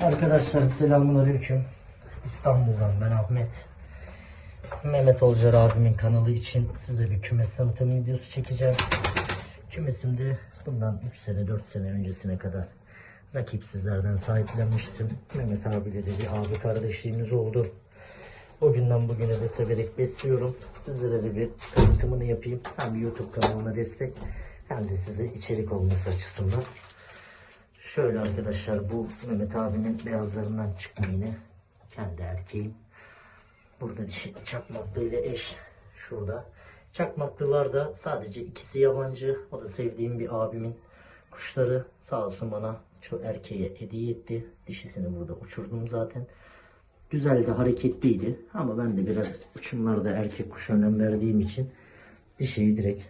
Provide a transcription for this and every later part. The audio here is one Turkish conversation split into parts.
Arkadaşlar selamun aleyküm. İstanbul'dan ben Ahmet. Mehmet Olcar abimin kanalı için size bir kümes tanıtım videosu çekeceğim. Kümesimde bundan 3 sene 4 sene öncesine kadar rakipsizlerden sahiplenmiştim. Mehmet abiyle de bir abi kardeşliğimiz oldu. O günden bugüne de severek besliyorum. Sizlere de bir tanıtımını yapayım. Hem YouTube kanalıma destek hem de size içerik olması açısından. Şöyle arkadaşlar bu Mehmet abinin beyazlarından çıkma yine. Kendi erkeğim. Burada dişi çakmaklı ile eş şurada. Çakmaklılar da sadece ikisi yabancı. O da sevdiğim bir abimin kuşları. Sağ olsun bana şu erkeğe hediye etti. Dişisini burada uçurdum zaten. Güzel de hareketliydi. Ama ben de biraz uçumlarda erkek kuşa önem verdiğim için dişiyi direkt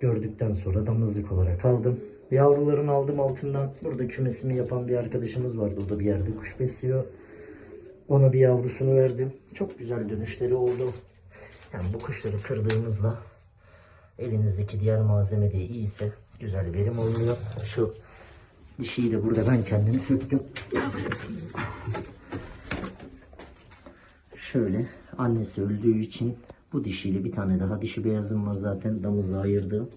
gördükten sonra damızlık olarak aldım. Yavrularını aldım altından. Burada kümesimi yapan bir arkadaşımız vardı. O da bir yerde kuş besliyor. Ona bir yavrusunu verdim. Çok güzel dönüşleri oldu. Yani bu kuşları kırdığımızda elinizdeki diğer malzeme de iyiyse güzel verim oluyor. Şu dişiyi de burada ben kendim söktüm. Şöyle annesi öldüğü için bu dişiyle bir tane daha dişi beyazım var zaten damızla ayırdığım.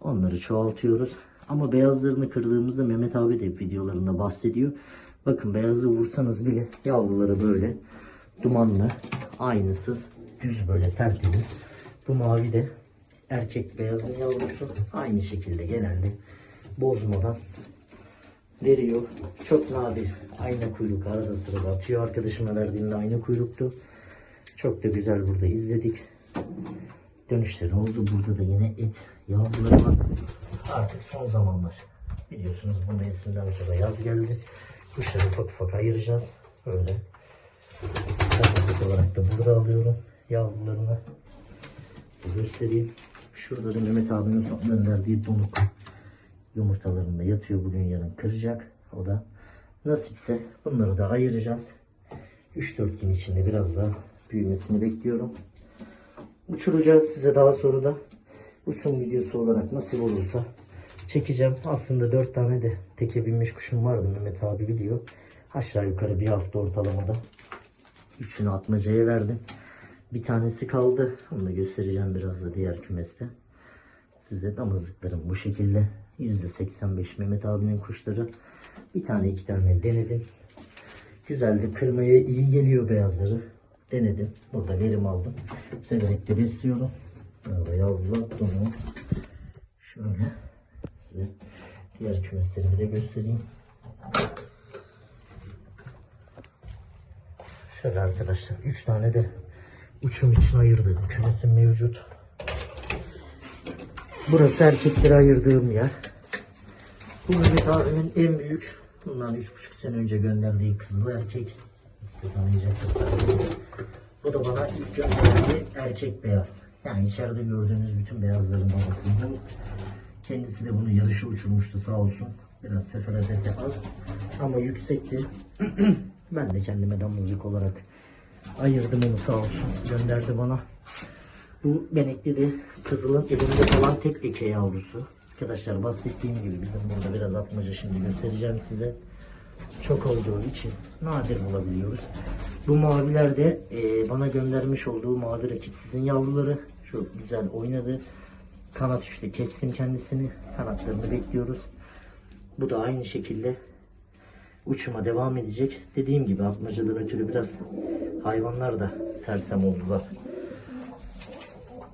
Onları çoğaltıyoruz. Ama beyazlarını kırdığımızda Mehmet abi de videolarında bahsediyor. Bakın beyazı vursanız bile yavruları böyle dumanlı, aynısız, düz böyle tertemiz. Bu mavi de erkek beyazın yavrusu. Aynı şekilde genelde bozmadan veriyor. Çok nadir ayna kuyruk arada sırada atıyor. Arkadaşıma verdiğimde ayna kuyruktu. Çok da güzel burada izledik. Dönüşleri oldu. Burada da yine et yavruları var. Artık son zamanlar biliyorsunuz bu mevsimden sonra yaz geldi. Kuşları ufak ufak ayıracağız. Böyle. Takımlık olarak da burada alıyorum yavrularını. Size göstereyim. Şurada da Mehmet abinin son gönderdiği donuk yumurtalarında yatıyor. Bugün yarın kıracak. O da nasipse bunları da ayıracağız. 3-4 gün içinde biraz daha büyümesini bekliyorum. Uçuracağız size daha sonra da uçum videosu olarak nasip olursa çekeceğim. Aslında 4 tane de teke binmiş kuşum vardı Mehmet abi biliyor. Aşağı yukarı bir hafta ortalamada. Üçünü atmacaya verdim. Bir tanesi kaldı. Onu da göstereceğim biraz da diğer kümeste. Size damızlıklarım bu şekilde. %85 Mehmet abinin kuşları. Bir tane iki tane denedim. Güzeldi. Kırmaya iyi geliyor beyazları. Denedim. Burada verim aldım. Severek de besliyorum. Böyle yavrular donu. Şöyle size diğer kümeslerimi de göstereyim. Şöyle arkadaşlar 3 tane de uçum için ayırdığım kümesim mevcut. Burası erkeklere ayırdığım yer. Bu Mehmet abimin en büyük bundan 3,5 sene önce gönderdiği kızlı erkek. Bu da bana ilk gönderdiği erkek beyaz. Yani içeride gördüğünüz bütün beyazların babası bu. Kendisi de bunu yarışa uçurmuştu sağ olsun. Biraz seferadete az ama yüksekti. ben de kendime damızlık olarak ayırdım onu sağ olsun. Gönderdi bana. Bu benekli de kızılın elinde kalan tek eke yavrusu. Arkadaşlar bahsettiğim gibi bizim burada biraz atmaca şimdi göstereceğim size. Çok olduğu için nadir bulabiliyoruz. Bu maviler de e, bana göndermiş olduğu mavi rakipsizin yavruları. Şu güzel oynadı. Kanat işte kestim kendisini. Kanatlarını bekliyoruz. Bu da aynı şekilde uçuma devam edecek. Dediğim gibi atmacadan ötürü biraz hayvanlar da sersem oldular.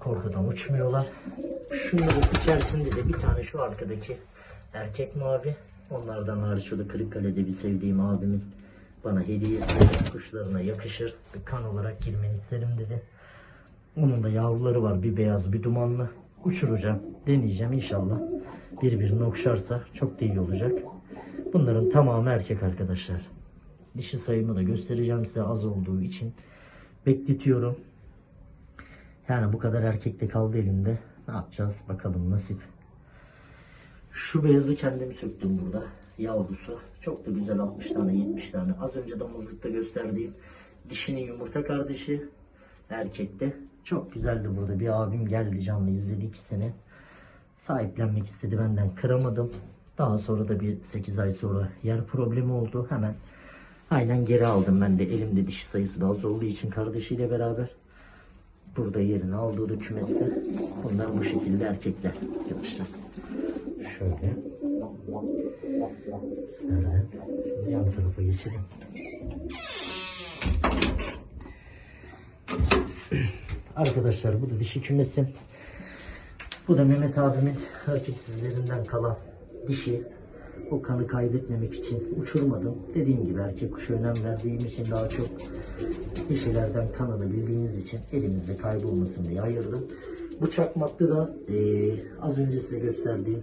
Korkudan uçmuyorlar. Şunların içerisinde de bir tane şu arkadaki erkek mavi. Onlardan hariç o da Kırıkkale'de bir sevdiğim abimin bana hediyesi kuşlarına yakışır. Bir kan olarak girmeni isterim dedi. Onun da yavruları var. Bir beyaz bir dumanlı. Uçuracağım. Deneyeceğim inşallah. Birbirini okşarsa çok da iyi olacak. Bunların tamamı erkek arkadaşlar. Dişi sayımı da göstereceğim size az olduğu için. Bekletiyorum. Yani bu kadar erkek de kaldı elimde. Ne yapacağız bakalım nasip. Şu beyazı kendim söktüm burada. Yavrusu. Çok da güzel 60 tane 70 tane. Az önce damızlıkta gösterdiğim dişinin yumurta kardeşi. Erkekte. Çok güzeldi burada. Bir abim geldi canlı izledi ikisini. Sahiplenmek istedi benden. Kıramadım. Daha sonra da bir 8 ay sonra yer problemi oldu. Hemen aynen geri aldım ben de. Elimde dişi sayısı da az olduğu için kardeşiyle beraber. Burada yerini aldığı da kümeste. Bunlar bu şekilde erkekler arkadaşlar. Şöyle. Nereden? Şimdi yan tarafa geçelim. Arkadaşlar bu da dişi kümesim. Bu da Mehmet abimin erkeksizlerinden kalan dişi. O kanı kaybetmemek için uçurmadım. Dediğim gibi erkek kuşa önem verdiğim için daha çok dişilerden kanını bildiğimiz için elimizde kaybolmasın diye ayırdım. Bu çakmaklı da eee, az önce size gösterdiğim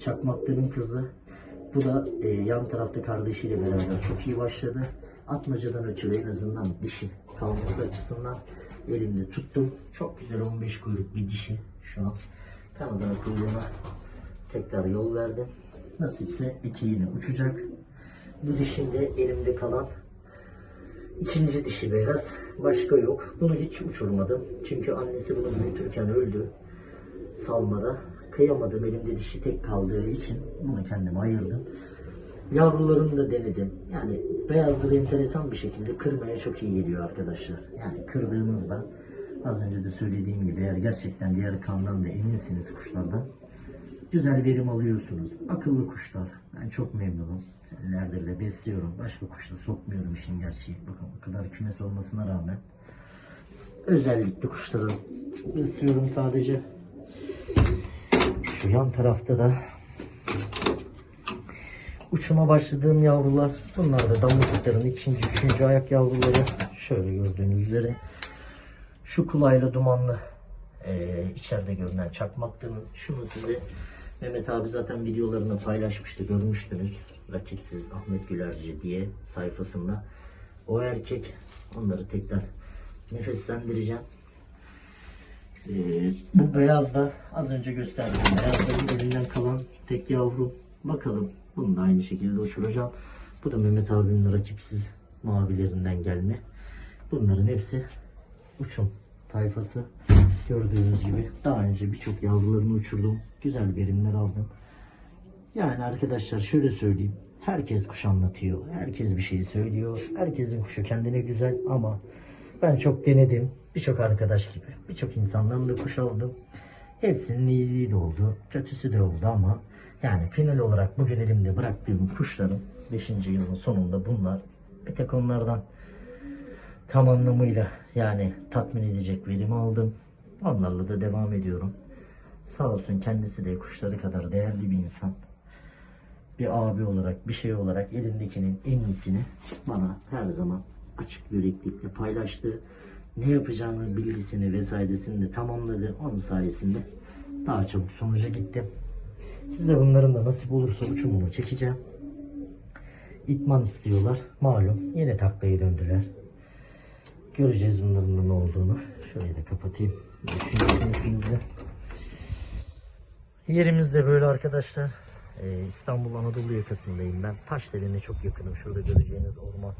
çakmaklının kızı. Bu da eee, yan tarafta kardeşiyle beraber çok iyi başladı. Atmacadan ötürü en azından dişi kalması açısından elimde tuttum. Çok güzel 15 kuyruk bir dişi şu an. Kanadına kuyruğuna tekrar yol verdim. Nasipse iki yine uçacak. Bu dişin de elimde kalan ikinci dişi beyaz. Başka yok. Bunu hiç uçurmadım. Çünkü annesi bunu büyütürken öldü. Salmada. Kıyamadım. Elimde dişi tek kaldığı için bunu kendime ayırdım. Yavrularını da denedim. Yani beyazları enteresan bir şekilde kırmaya çok iyi geliyor arkadaşlar. Yani kırdığınızda az önce de söylediğim gibi eğer gerçekten diğer kandan da eminsiniz kuşlardan güzel verim alıyorsunuz. Akıllı kuşlar. Ben çok memnunum. Senelerdir de besliyorum. Başka kuşla sokmuyorum işin gerçeği. Bakın o kadar kümes olmasına rağmen. Özellikle kuşları besliyorum sadece. Şu yan tarafta da uçuma başladığım yavrular. Bunlar da damızlıkların ikinci, üçüncü ayak yavruları. Şöyle gördüğünüz üzere. Şu kulayla dumanlı eee, içeride görünen çakmaklının şunu size Mehmet abi zaten videolarını paylaşmıştı görmüştünüz. Rakitsiz Ahmet Gülerci diye sayfasında. O erkek onları tekrar nefeslendireceğim. Ee, bu beyaz da az önce gösterdiğim beyazların elinden kalan tek yavru. Bakalım bunu da aynı şekilde uçuracağım. Bu da Mehmet abimin rakipsiz mavilerinden gelme. Bunların hepsi uçum tayfası. Gördüğünüz gibi daha önce birçok yavrularını uçurdum. Güzel verimler aldım. Yani arkadaşlar şöyle söyleyeyim. Herkes kuş anlatıyor. Herkes bir şey söylüyor. Herkesin kuşu kendine güzel ama ben çok denedim. Birçok arkadaş gibi. Birçok insandan da kuş aldım. Hepsinin iyiliği de oldu. Kötüsü de oldu ama yani final olarak bugün elimde bıraktığım kuşların 5. yılın sonunda bunlar bir tek onlardan tam anlamıyla yani tatmin edecek verim aldım. Onlarla da devam ediyorum. Sağ olsun kendisi de kuşları kadar değerli bir insan. Bir abi olarak, bir şey olarak elindekinin en iyisini bana her zaman açık yüreklilikle paylaştı. Ne yapacağını bilgisini vesairesini de tamamladı. Onun sayesinde daha çabuk sonuca gittim. Size bunların da nasip olursa uçumunu çekeceğim. İtman istiyorlar. Malum yine taklaya döndüler. Göreceğiz bunların da ne olduğunu. Şöyle de kapatayım. Düşüncesinizle. Yerimiz de böyle arkadaşlar. Ee, İstanbul Anadolu yakasındayım ben. Taşdere'ne çok yakınım. Şurada göreceğiniz orman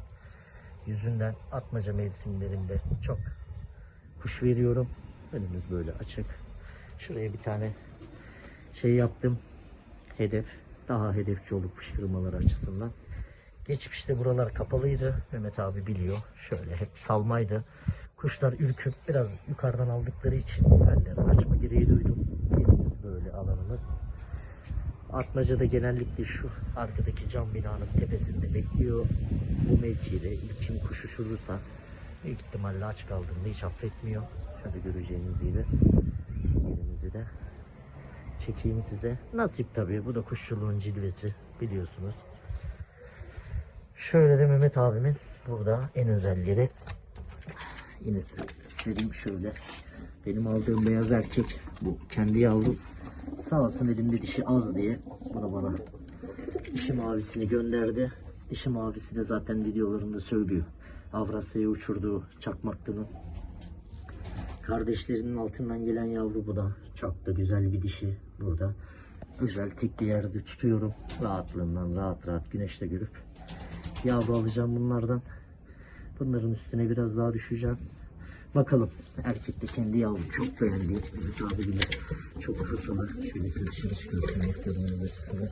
yüzünden atmaca mevsimlerinde çok kuş veriyorum. Önümüz böyle açık. Şuraya bir tane şey yaptım. Hedef. Daha hedefçi olup fışkırmaları açısından. Geçmişte buralar kapalıydı. Mehmet abi biliyor. Şöyle hep salmaydı. Kuşlar ürküp biraz yukarıdan aldıkları için bellerini açma gereği duydum. Yerimiz böyle alanımız. Atmaca'da genellikle şu arkadaki cam binanın tepesinde bekliyor. Bu mevkide ilk kim kuş uçurursa büyük ihtimalle aç kaldığında hiç affetmiyor. Şöyle göreceğiniz gibi yerimizi de çekeyim size. Nasip tabii bu da kuşçuluğun cilvesi biliyorsunuz. Şöyle de Mehmet abimin burada en özelleri yine size göstereyim şöyle. Benim aldığım beyaz erkek bu kendi yavrum. Sağ olsun elimde dişi az diye bunu bana dişi mavisini gönderdi. Dişi mavisi de zaten videolarında söylüyor. Avrasya'ya uçurduğu çakmaklının kardeşlerinin altından gelen yavru bu da. Çok da güzel bir dişi burada. Güzel tek yerde tutuyorum. Rahatlığından rahat rahat güneşte görüp yavru alacağım bunlardan. Bunların üstüne biraz daha düşeceğim. Bakalım. Erkek de kendi yavrum çok beğendi. Mehmet abi gibi çok kısalı. Şöyle size dışarı çıkartayım. Gördüğünüz açısından.